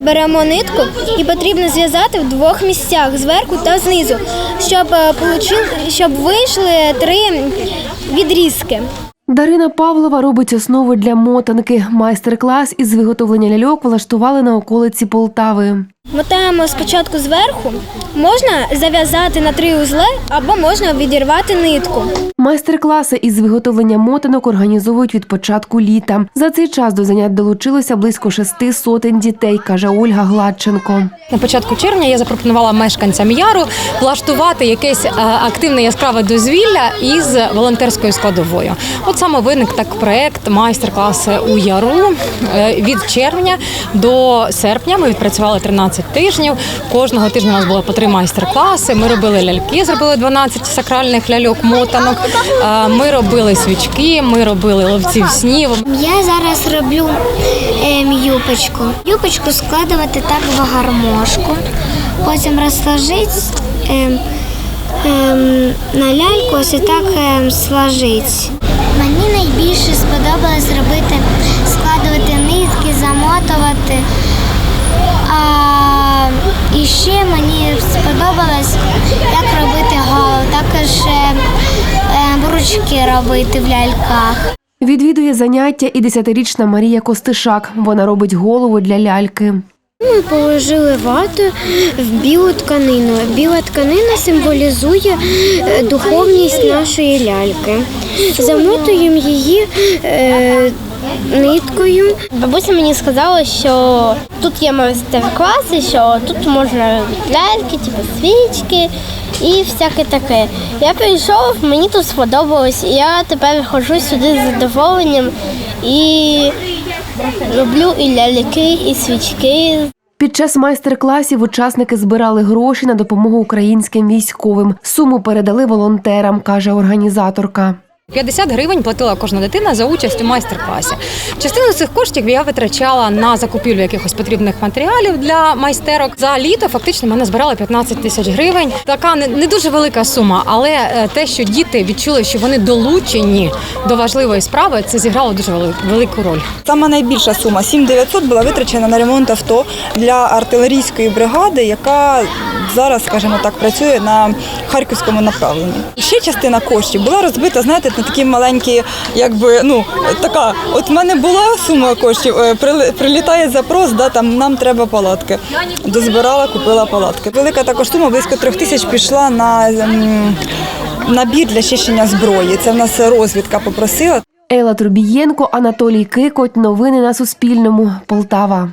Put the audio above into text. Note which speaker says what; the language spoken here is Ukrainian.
Speaker 1: Беремо нитку і потрібно зв'язати в двох місцях зверху та знизу, щоб, е, щоб вийшли три відрізки.
Speaker 2: Дарина Павлова робить основи для мотанки. Майстер-клас із виготовлення ляльок влаштували на околиці Полтави.
Speaker 1: Мотаємо спочатку зверху, можна зав'язати на три узли або можна відірвати нитку.
Speaker 2: Майстер-класи із виготовлення мотанок організовують від початку літа. За цей час до занять долучилося близько шести сотень дітей, каже Ольга Гладченко.
Speaker 3: На початку червня я запропонувала мешканцям яру влаштувати якесь е, активне яскраве дозвілля із волонтерською складовою. От саме виник так проект майстер-класи у яру Е, від червня до серпня. Ми відпрацювали 13 тижнів. Кожного тижня у нас було по три майстер-класи. Ми робили ляльки, зробили 12 сакральних ляльок мотанок. Ми робили свічки, ми робили ловців снів.
Speaker 1: Я зараз роблю ем, юпочку. Юпочку складувати так в гармошку, потім розложити ем, ем, на ляльку ось і так сложити. Мені найбільше сподобалось робити, складувати і ще мені сподобалось, як робити голову, також е, е, ручки робити в ляльках.
Speaker 2: Відвідує заняття і десятирічна Марія Костишак. Вона робить голову для ляльки.
Speaker 1: Ми положили вату в білу тканину. Біла тканина символізує е, духовність нашої ляльки. Замотуємо її е, ниткою. Бабуся мені сказала, що тут є майстер-класи, що тут можна ляльки, типу свічки і всяке таке. Я прийшов, мені тут сподобалось, і я тепер ходжу сюди з задоволенням і роблю і ляльки, і свічки.
Speaker 2: Під час майстер-класів учасники збирали гроші на допомогу українським військовим. Суму передали волонтерам, каже організаторка.
Speaker 3: 50 гривень платила кожна дитина за участь у майстер-класі. Частину цих коштів я витрачала на закупівлю якихось потрібних матеріалів для майстерок. За літо фактично мене збирали 15 тисяч гривень. Така не, дуже велика сума, але е, те, що діти відчули, що вони долучені до важливої справи, це зіграло дуже велику роль.
Speaker 4: Сама найбільша сума 7900 була витрачена на ремонт авто для артилерійської бригади, яка зараз, скажімо так, працює на харківському направленні. Ще частина коштів була розбита, знаєте, на такі маленькі, якби ну така. От в мене була сума коштів, е, прилітає запрос, да там нам треба палатки. Дозбирала, купила палатки. Велика також сума близько трьох тисяч пішла на ем, набір для чищення зброї. Це в нас розвідка попросила.
Speaker 2: Ела Трубієнко, Анатолій Кикоть. Новини на Суспільному. Полтава.